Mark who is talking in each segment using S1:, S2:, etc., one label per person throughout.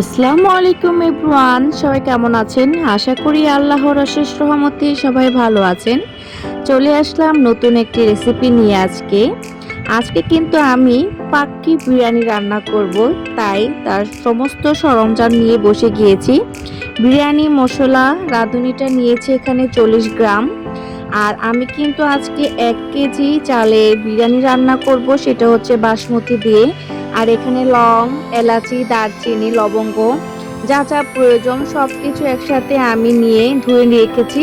S1: আসসালামু আলাইকুম এভরিওয়ান, সবাই কেমন আছেন? আশা করি আল্লাহর অশেষ রহমতে সবাই ভালো আছেন। চলে আসলাম নতুন একটি রেসিপি নিয়ে আজকে। আজকে কিন্তু আমি পাক্কি বিরিয়ানি রান্না করব, তাই তার সমস্ত সরঞ্জাম নিয়ে বসে গিয়েছি। বিরিয়ানি, মশলা, রাঁধুনিটা নিয়েছে এখানে চল্লিশ গ্রাম। আর আমি কিন্তু আজকে এক কেজি চালের বিরিয়ানি রান্না করব, সেটা হচ্ছে বাসমতি দিয়ে। আর এখানে লং, এলাচি, দারচিনি, লবঙ্গ, যা যা প্রয়োজন সব কিছু একসাথে আমি নিয়ে ধুয়ে রেখেছি।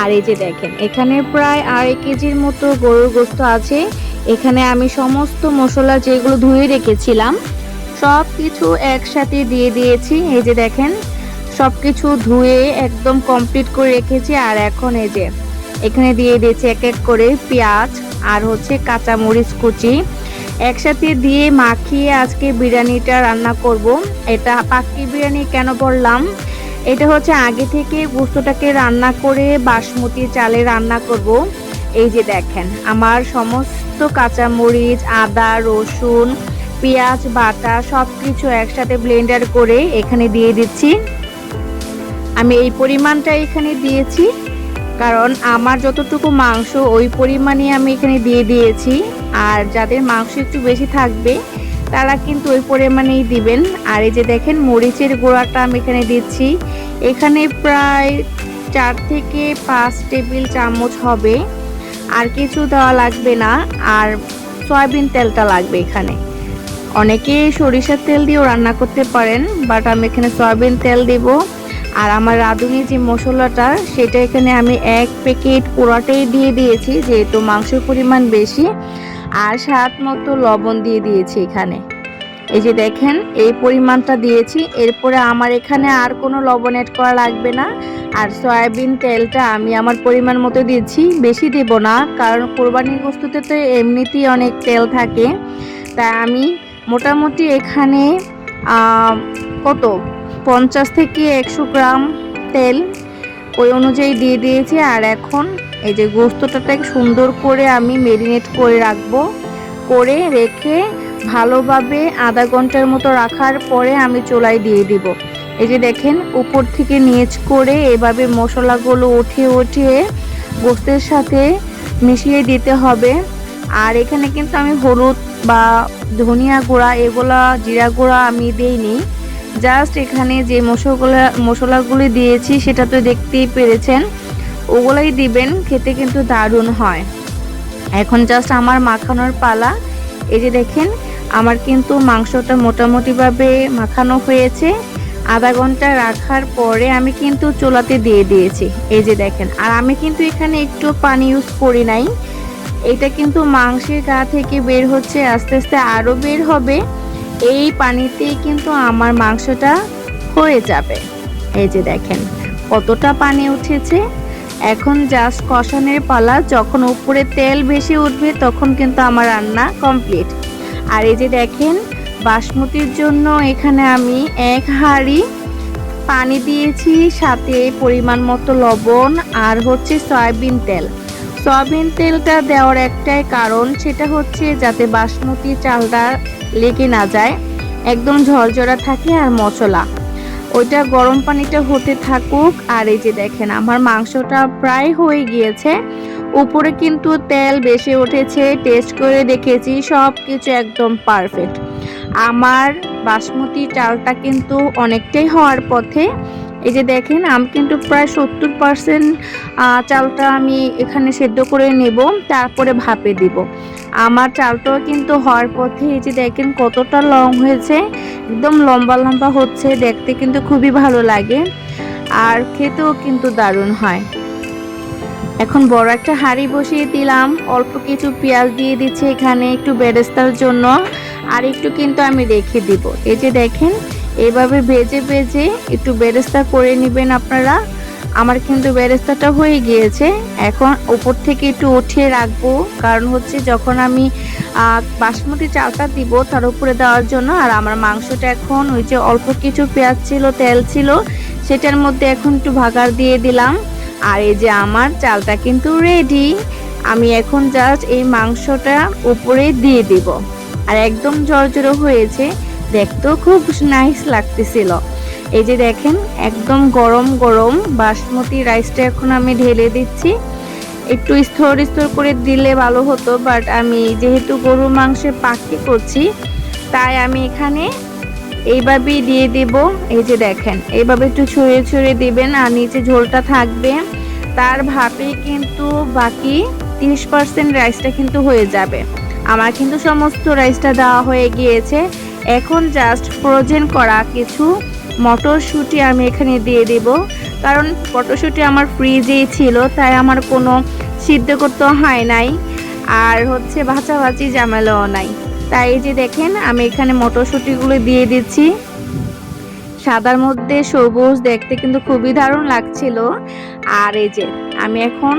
S1: আর এই যে দেখেন, এখানে প্রায় আড়াই কেজির মতো গরুর গোস্ত আছে। এখানে আমি সমস্ত মশলা যেগুলো ধুয়ে রেখেছিলাম সব কিছু একসাথে দিয়ে দিয়েছি। এই যে দেখেন সব কিছু ধুয়ে একদম কমপ্লিট করে রেখেছি। আর এখন এই যে এখানে দিয়ে দিয়েছি এক এক করে পেঁয়াজ আর হচ্ছে কাঁচা মরিচ কুচি। একসাথে দিয়ে মাখিয়ে আজকে বিরিয়ানিটা রান্না করব। এটা পাক্কি বিরিয়ানি কেন বললাম? এটা হচ্ছে আগে থেকে গোস্তটাকে রান্না করে বাসমতি চালে রান্না করব। এই যে দেখেন, আমার সমস্ত কাঁচা মরিচ আদা, রসুন, পেঁয়াজ, বাটা সব কিছু একসাথে ব্লেন্ডার করে এখানে দিয়ে দিচ্ছি। আমি এই পরিমাণটা এখানে দিয়েছি। কারণ আমার যতটুকু মাংস, ওই পরিমাণে আমি এখানে দিয়ে দিয়েছি। আর যাদের মাংস একটু বেশি থাকবে, তারা কিন্তু ওই পরিমাণেই দিবেন। আর এই যে দেখেন, মরিচের গোড়াটা আমি এখানে দিচ্ছি। এখানে প্রায় চার থেকে পাঁচ টেবিল চামচ হবে। আর কিছু দেওয়া লাগবে না, আর সয়াবিন তেলটা লাগবে এখানে। অনেকে সরিষার তেল দিয়েও রান্না করতে পারেন, বাট আমি এখানে সয়াবিন তেল দেবো। আর আমার রাঁধুনি যে মশলাটা, সেটা এখানে আমি এক প্যাকেট পোড়াটাই দিয়ে দিয়েছি, যেহেতু মাংসের পরিমাণ বেশি, আর স্বাদ মতো লবণ দিয়ে দিয়েছি এখানে। এই যে দেখেন, এই পরিমাণটা দিয়েছি। এরপরে আমার এখানে আর কোনো লবণ অ্যাড করা লাগবে না। আর সয়াবিন তেলটা আমি আমার পরিমাণ মতো দিচ্ছি। বেশি দেব না, কারণ কোরবানির বস্তুতে তো এমনিতেই অনেক তেল থাকে। তাই আমি মোটামুটি এখানে কত? পঞ্চাশ থেকে একশো গ্রাম তেল ওই অনুযায়ী দিয়ে দিয়েছি। আর এখন এই যে গোস্তটাকে সুন্দর করে আমি মেরিনেট করে রাখব। করে রেখে ভালোভাবে আধা ঘণ্টার মতো রাখার পরে আমি চোলাই দিয়ে দিব। এই যে দেখেন, উপর থেকে নিচ করে এভাবে মশলাগুলো উঠিয়ে উঠিয়ে গোস্তের সাথে মিশিয়ে দিতে হবে। আর এখানে কিন্তু আমি হলুদ বা ধনিয়া গুঁড়া, এগুলা জিরা গুঁড়া আমি দিইনি। জাস্ট এখানে যে মশলা মশলাগুলি দিয়েছি, সেটা তো দেখতেই পেরেছেন। ওগুলাই দিবেন, খেতে কিন্তু দারুণ হয়। এখন জাস্ট আমার মাখানোর পালা। এই যে দেখেন, আমার কিন্তু মাংসটা মোটামুটিভাবে মাখানো হয়েছে। আধা ঘণ্টা রাখার পরে আমি কিন্তু চোলাতে দিয়ে দিয়েছি। এই যে দেখেন, আর আমি কিন্তু এখানে একটু পানি ইউজ করি নাই। এটা কিন্তু মাংসের গা থেকে বের হচ্ছে, আস্তে আস্তে আরও বের হবে। এই পানিতেই কিন্তু আমার মাংসটা হয়ে যাবে। এই যে দেখেন, কতটা পানি উঠেছে। এখন জাস্ট কষানের পালা, যখন উপরে তেল বেশি উঠবে, তখন কিন্তু আমার রান্না কমপ্লিট আর এই যে দেখেন, বাসমতির জন্য এখানে আমি এক হাঁড়ি পানি দিয়েছি, সাথে পরিমাণ মতো লবণ আর হচ্ছে সয়াবিন তেল। সয়াবিন তেলটা দেওয়ার একটাই কারণ সেটা হচ্ছে যাতে বাসমতি চালটা লেগে না যায়, একদম ঝরঝরা থাকে আর মশলা। ওইটা গরম পানিটা হতে থাকুক, আর এই যে দেখেন, আমার মাংসটা প্রায় হয়ে গিয়েছে। উপরে কিন্তু তেল বেশি উঠেছে টেস্ট করে দেখেছি সব কিছু একদম পারফেক্ট আমার বাসমতি চালটা কিন্তু অনেকটাই হওয়ার পথে এই যে দেখেন, আমি কিন্তু প্রায় সত্তর পারসেন্ট চালটা আমি এখানে সেদ্ধ করে নেব, তারপরে ভাপে দিব। আমার চালটাও কিন্তু হওয়ার পথে এই যে দেখেন কতটা লং হয়েছে, একদম লম্বা লম্বা হচ্ছে, দেখতে কিন্তু খুবই ভালো লাগে, আর খেতেও কিন্তু দারুণ হয়। এখন বড় একটা হাঁড়ি বসিয়ে দিলাম, অল্প কিছু পেঁয়াজ দিয়ে দিচ্ছি এখানে একটু বেরেস্তার জন্য, আর একটু কিন্তু আমি রেখে দিব। এই যে দেখেন এইভাবে ভেজে ভেজে একটু বেরেস্তা করে নেবেন আপনারা। আমার কিন্তু বেরেস্তাটা হয়ে গিয়েছে। এখন উপর থেকে একটু উঠিয়ে রাখব। কারণ হচ্ছে যখন আমি বাসমতি চালটা দিব তার উপরে দেওয়ার জন্য, আর আমার মাংসটা এখন ওই যে অল্প কিছু পেঁয়াজ ছিল, তেল ছিল, সেটার মধ্যে এখন একটু ভাগার দিয়ে দিলাম। আর এই যে আমার চালটা কিন্তু রেডি আমি এখন জাস্ট এই মাংসটা উপরে দিয়ে দিব। আর একদম জর্জরো হয়েছে। দেখতেও খুব নাইস লাগতেছিল। এই যে দেখেন, একদম গরম গরম বাসমতি রাইসটা এখন আমি ঢেলে দিচ্ছি। একটু স্তর স্তর করে দিলে ভালো হতো বাট আমি যেহেতু গরুর মাংসের পাখি করছি, তাই আমি এখানে এইভাবেই দিয়ে দেব। এই যে দেখেন, এইভাবে একটু ছড়িয়ে ছড়িয়ে দিবেন আর নিচে ঝোলটা থাকবে। তার ভাপে কিন্তু বাকি তিরিশ পার্সেন্ট রাইসটা কিন্তু হয়ে যাবে। আমার কিন্তু সমস্ত রাইসটা দেওয়া হয়ে গিয়েছে। এখন জাস্ট ফ্রোজেন করা কিছু মটরশুঁটি আমি এখানে দিয়ে দেব। কারণ মটরশুঁটি আমার ফ্রিজেই ছিল, তাই আমার কোনো সিদ্ধ করতে হয় নাই। আর হচ্ছে ভাজাভাজি ঝামেলাও নাই। তাই যে দেখেন, আমি এখানে মটরশুঁটিগুলো দিয়ে দিচ্ছি। সাদার মধ্যে সবুজ দেখতে কিন্তু খুবই দারুণ লাগছিল। আর এই যে, আমি এখন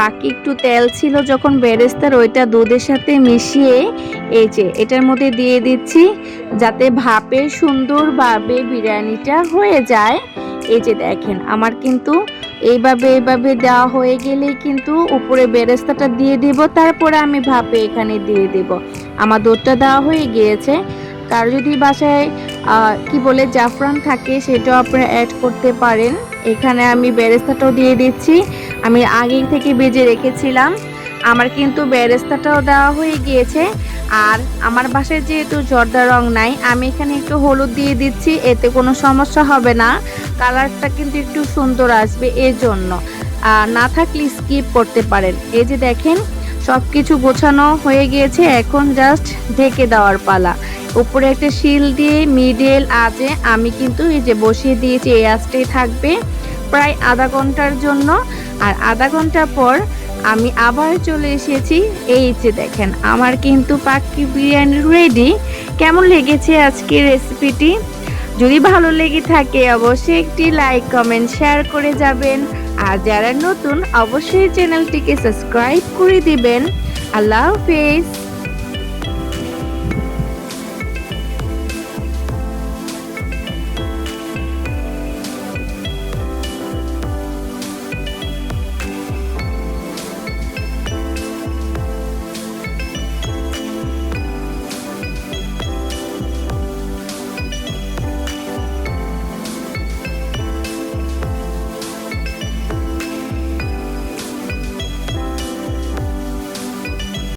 S1: বাকি একটু তেল ছিল যখন বেরেস্তার ওইটা দুধের সাথে মিশিয়ে এই যে, এটার মধ্যে দিয়ে দিচ্ছি যাতে ভাপে সুন্দরভাবে বিরিয়ানিটা হয়ে যায়। এই যে দেখেন, আমার কিন্তু এইভাবে এইভাবে দেওয়া হয়ে গেলেই কিন্তু উপরে বেরেস্তাটা দিয়ে দিব, তারপরে আমি ভাপে এখানে দিয়ে দেব। আমার দুধটা দেওয়া হয়ে গিয়েছে। কারও যদি বাসায় কি বলে জাফরান থাকে সেটাও আপনারা অ্যাড করতে পারেন। এখানে আমি বেরেস্তাটাও দিয়ে দিচ্ছি। আমি আগে থেকে বেজে রেখেছিলাম। আমার কিন্তু বেরেস্তাটাও দেওয়া হয়ে গিয়েছে। আর আমার বাসায় যেহেতু জর্দা রং নাই, আমি এখানে একটু হলুদ দিয়ে দিচ্ছি। এতে কোনো সমস্যা হবে না। কালারটা কিন্তু একটু সুন্দর আসবে এর জন্য না থাকলে স্কিপ করতে পারেন। এই যে দেখেন সব কিছু গোছানো হয়ে গিয়েছে। এখন জাস্ট ঢেকে দেওয়ার পালা। উপরে একটা শিল দিয়ে মিডল আছে। আমি কিন্তু এই যে বসিয়ে দিয়েছি, এই আঁচটাই থাকবে প্রায় আধা ঘণ্টার জন্য। আর আধা ঘণ্টা পর আমি আবার চলে এসেছি। এই যে দেখেন, আমার কিন্তু পাক্কি বিরিয়ানি রেডি কেমন লেগেছে আজকের রেসিপিটি যদি ভালো লেগে থাকে, অবশ্যই একটি লাইক কমেন্ট শেয়ার করে যাবেন। আর যারা নতুন, অবশ্যই চ্যানেলটিকে সাবস্ক্রাইব করে দিবেন। আল্লাহ হাফেজ।